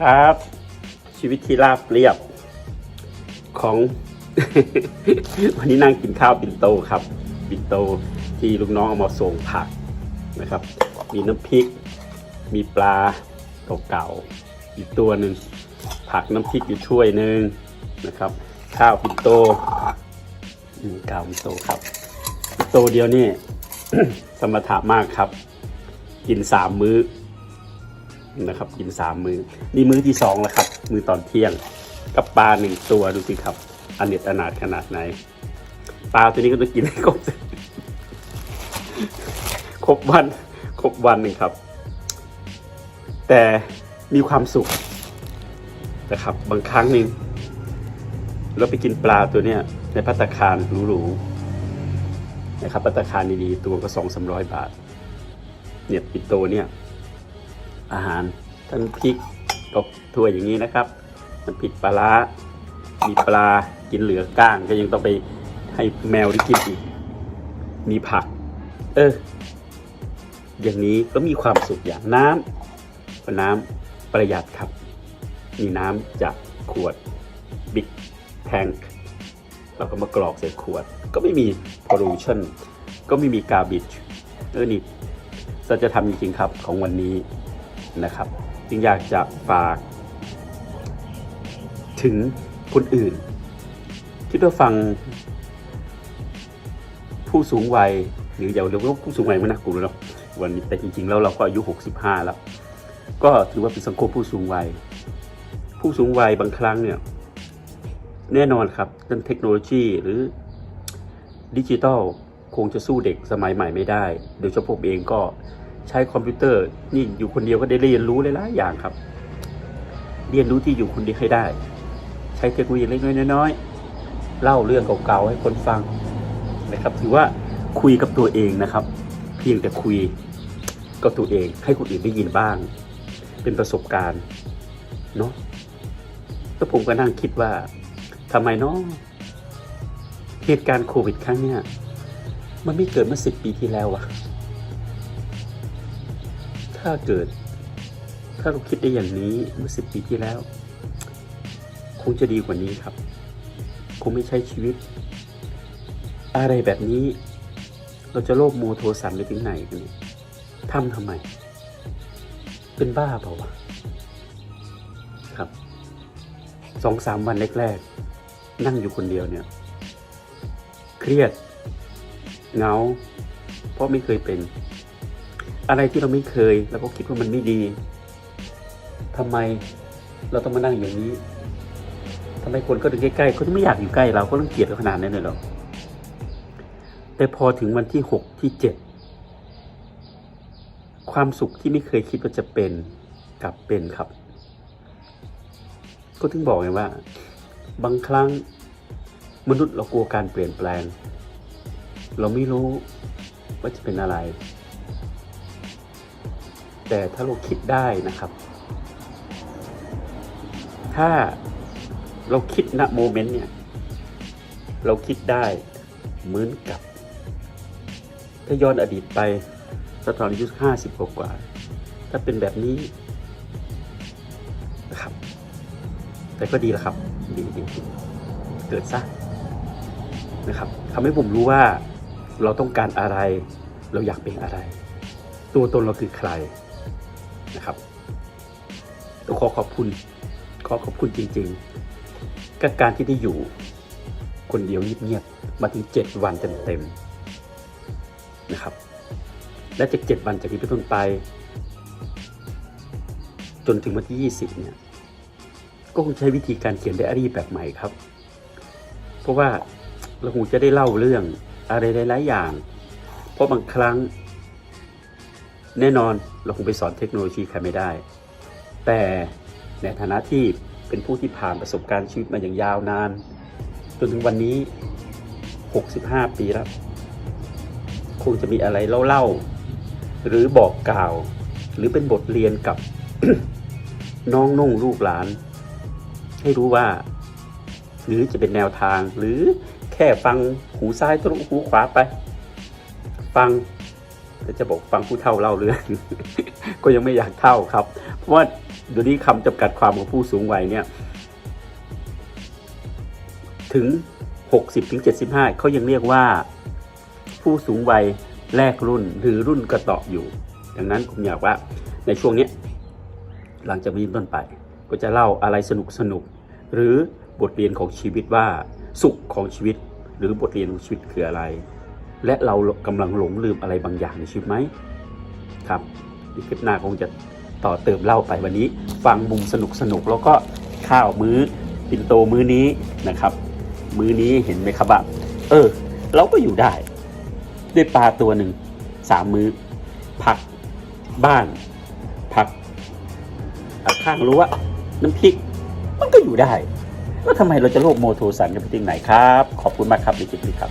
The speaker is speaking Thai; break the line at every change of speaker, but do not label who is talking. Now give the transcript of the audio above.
ครับ ชีวิตที่ราบเรียบของ วันนี้นั่งกินข้าวปิ่นโตครับปิ่นโตที่ลูกน้องเอามาส่งผักนะครับ มีน้ำพริก มีปลาเก่าๆอีกตัวหนึ่งผักน้ำพริกอยู่ถ้วยหนึ่งนะครับ ข้าวปิ่นโตมข้าวปิ่นโตครับปิ่นโตเดียวนี่สมถะมากครับ กินสามมื้อ นะครับ กินสามมือ้อนี่มื้อที่สองแล้วครับ มื้อตอนเที่ยงกับปลาหนึ่งตัวดูสิครับอันเน็ดอนาถขนาดไหนปลาตัวนี้ก็ต้องกินให้ครบครบวันครบวันหนึ่งครับ แต่มีความสุขนะครับบางครั้งนึงเราไปกินปลาตัวเนี้ยในพัตตาคารหรูๆนะครับพัตตาคารดีๆตัวก็สองสามร้อยบาทเนี่ยปิโตเนี่ย อาหารทั้งพริกก็ถ้วยอย่างนี้นะครับน้ำพริกปลาร้ามีปลากินเหลือก้างก็ยังต้องไปให้แมวได้กินอีก มีผัก เออ อย่างนี้ก็มีความสุขอย่างน้ำก็น้ำประหยัดครับ มีน้ำจากขวดบิ๊กแทงเราก็มากรอกใส่ขวด ก็ไม่มี pollution ก็ไม่มีกาบิชเออนี่สัจธรรมจริงๆครับของวันนี้ นะครับ จึงอยากจะฝากถึงคนอื่นคิดว่าฟังผู้สูงวัยหรืออย่าเรียกว่าผู้สูงวัยมันนะกูรู้แล้ววันนี้แต่จริงๆ แล้วเราก็อายุ 65 แล้ว ก็ถือว่าเป็นสังคมผู้สูงวัย ผู้สูงวัยบางครั้งเนี่ย แน่นอนครับเรื่องเทคโนโลยีหรือดิจิทัลคงจะสู้เด็กสมัยใหม่ไม่ได้ โดยเฉพาะผมเองก็ ใช้คอมพิวเตอร์ นี่อยู่คนเดียวก็ได้เรียนรู้หลายๆอย่างครับ เรียนรู้ที่อยู่คนเดียวให้ได้ ใช้เทคโนโลยีเล็กน้อยๆเล่าเรื่องเก่าๆให้คนฟังนะครับถือว่าคุยกับตัวเองนะครับ เพียงแต่คุยกับตัวเอง ให้คนอื่นได้ยินบ้าง เป็นประสบการณ์เนาะแล้วผมก็นั่งคิดว่าทำไมเนาะเหตุการณ์โควิดครั้งเนี้ยมันไม่เกิดเมื่อสิบปีที่แล้ววะ ถ้าเกิด ถ้าเราคิดได้อย่างนี้เมื่อสิบปีที่แล้ว คงจะดีกว่านี้ครับ คงไม่ใช้ชีวิต อะไรแบบนี้ เราจะโลภโมโทสันไปถึงไหนกันเนี่ยทำทำไม เป็นบ้าเปล่าวะครับสองสามวันแรกๆ นั่งอยู่คนเดียวเนี่ย เครียด เงา เพราะไม่เคยเป็น อะไรที่เราไม่เคยเราก็คิดว่ามันไม่ดีทำไมเราต้องมานั่งอย่างนี้ทำไมคนก็ถึงใกล้ๆเขาไม่อยากอยู่ใกล้เราก็ต้องเกลียดขนาดนั้นเลยหรอแต่พอถึงวันที่หกที่เจ็ดความสุขที่ไม่เคยคิดว่าจะเป็นกลับเป็นครับ ก็ถึงบอกไงว่า บางครั้งมนุษย์เรากลัวการเปลี่ยนแปลง เราไม่รู้ว่าจะเป็นอะไร แต่ถ้าเราคิดได้นะครับ ถ้าเราคิดณโมเมนต์เนี่ย เราคิดได้เหมือนกับ ถ้าย้อนอดีตไปตอนอายุห้าสิบกว่า ถ้าเป็นแบบนี้นะครับ แต่ก็ดีแล้วครับ ดีดีเกิดซะนะครับทำให้ผมรู้ว่าเราต้องการอะไร เราอยากเป็นอะไร ตัวตนเราคือใคร นะครับต้องขอขอบคุณขอขอบคุณจริงๆกับการที่ได้อยู่ คนเดียวเงียบๆมาถึงเจ็ดวันเต็มๆนะครับ และจากเจ็ดวันจากนี้เป็นต้นไป จนถึงวันที่ยี่สิบเนี่ย ก็คงใช้วิธีการเขียนไดอารี่แบบใหม่ครับ เพราะว่าเราคงจะได้เล่าเรื่องอะไรหลายๆอย่าง เพราะบางครั้ง แน่นอนเราคงไปสอนเทคโนโลยีใครไม่ได้ แต่ในฐานะที่เป็นผู้ที่ผ่านประสบการณ์ชีวิตมาอย่างยาวนาน จนถึงวันนี้ 65 ปีแล้ว คงจะมีอะไรเล่าๆ หรือบอกกล่าว หรือเป็นบทเรียนกับน้องนุ่งลูกหลาน ให้รู้ว่า หรือจะเป็นแนวทางหรือแค่ฟังหูซ้ายทะลุหูขวาไป ฟัง แต่จะบอกฟังผู้เท่าเล่าเรื่อง ก็ยังไม่อยากเท่าครับ เพราะว่าเดี๋ยวนี้คำจำกัดความของผู้สูงวัยเนี่ยถึง 60ถึง75เขายังเรียกว่า ผู้สูงวัยแรกรุ่นหรือรุ่นกระเตาะอยู่ ดังนั้นผมอยากว่าในช่วงนี้หลังจากนี้เป็นต้นไป ก็จะเล่าอะไรสนุกสนุกๆหรือบทเรียนของชีวิตว่าสุขของชีวิต หรือบทเรียนของชีวิตคืออะไร และเรากำลังหลงลืมอะไรบางอย่างในชีวิตไหมครับคลิปหน้าคงจะต่อเติมเล่าไปวันนี้ ฟังมุมสนุกสนุกแล้วก็ข้าวมื้อปินโตมื้อนี้นะครับ มื้อนี้เห็นไหมครับว่าเออ เราก็อยู่ได้ ด้วยปลาตัวหนึ่งสามมื้อ ผักบ้าน ผักข้างรั้ว่าน้ำพริก มันก็อยู่ได้ แล้วทำไมเราจะโลภโมโทสันกันไปถึงไหนครับ ขอบคุณมากครับในคลิปนี้ครับ